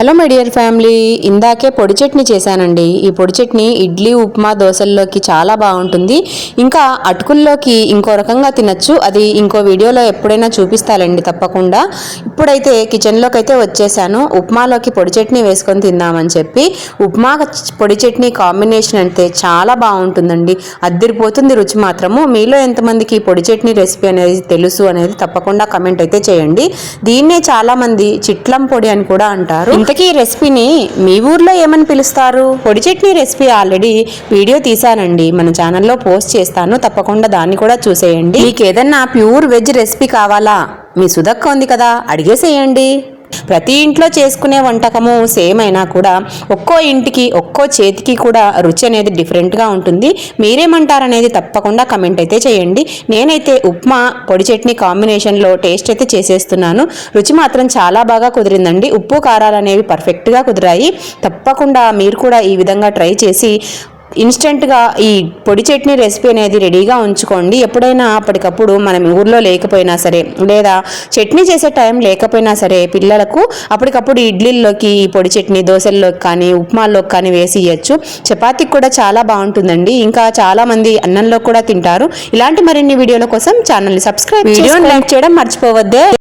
Hello my dear family. ఇందాకే పొడి చట్నీ చేశానండి. ఈ పొడి చట్నీ ఇడ్లీ ఉప్మా దోశల్లోకి చాలా బాగుంటుంది. ఇంకా అటుకుల్లోకి ఇంకో రకంగా తినచ్చు. అది ఇంకో వీడియోలో ఎప్పుడైనా చూపిస్తాలండి తప్పకుండా. ఇప్పుడైతే కిచెన్లోకి అయితే వచ్చేసాను. ఉప్మాలోకి పొడి చట్నీ వేసుకొని తిందామని చెప్పి. ఉప్మా పొడి చట్నీ కాంబినేషన్ అంటే చాలా బాగుంటుందండి. అద్దరిపోతుంది రుచి మాత్రము. మీలో ఎంతమందికి పొడి చట్నీ రెసిపీ అనేది తెలుసు అనేది తప్పకుండా కమెంట్ అయితే చేయండి. దీన్నే చాలామంది చిట్లం పొడి అని కూడా అంటారు. ఇంతకీ ఈ రెసిపీని మీ ఊర్లో ఏమని పిలుస్తారు? పొడి చట్నీ రెసిపీ ఆల్రెడీ వీడియో తీసానండి మన ఛానల్లో పోస్ట్ చేస్తాను. తప్పకుండా దాన్ని కూడా చూసేయండి. మీకు ఏదన్నా ప్యూర్ వెజ్ రెసిపీ కావాలా? మీ సుధక్క ఉంది కదా అడిగేసేయండి. ప్రతి ఇంట్లో చేసుకునే వంటకము సేమ్ అయినా కూడా ఒక్కో ఇంటికి ఒక్కో చేతికి కూడా రుచి అనేది డిఫరెంట్గా ఉంటుంది. మీరేమంటారనేది తప్పకుండా కమెంట్ అయితే చేయండి. నేనైతే ఉప్మా పొడి చట్నీ కాంబినేషన్లో టేస్ట్ అయితే చేసేస్తున్నాను. రుచి మాత్రం చాలా బాగా కుదిరిందండి. ఉప్పు కారాలు అనేవి పర్ఫెక్ట్గా కుదిరాయి. తప్పకుండా మీరు కూడా ఈ విధంగా ట్రై చేసి ఇన్స్టెంట్గా ఈ పొడి చట్నీ రెసిపీ అనేది రెడీగా ఉంచుకోండి. ఎప్పుడైనా అప్పటికప్పుడు మనం ఊర్లో లేకపోయినా సరే లేదా చట్నీ చేసే టైం లేకపోయినా సరే పిల్లలకు అప్పటికప్పుడు ఇడ్లీల్లోకి ఈ పొడి చట్నీ దోశల్లోకి కానీ ఉప్మాల్లోకి కానీ వేసి ఇవ్వచ్చు చపాతీకి కూడా చాలా బాగుంటుందండి. ఇంకా చాలా మంది అన్నంలో కూడా తింటారు. ఇలాంటి మరిన్ని వీడియోల కోసం ఛానల్ని సబ్స్క్రైబ్ వీడియోని లైక్ చేయడం మర్చిపోవద్దే.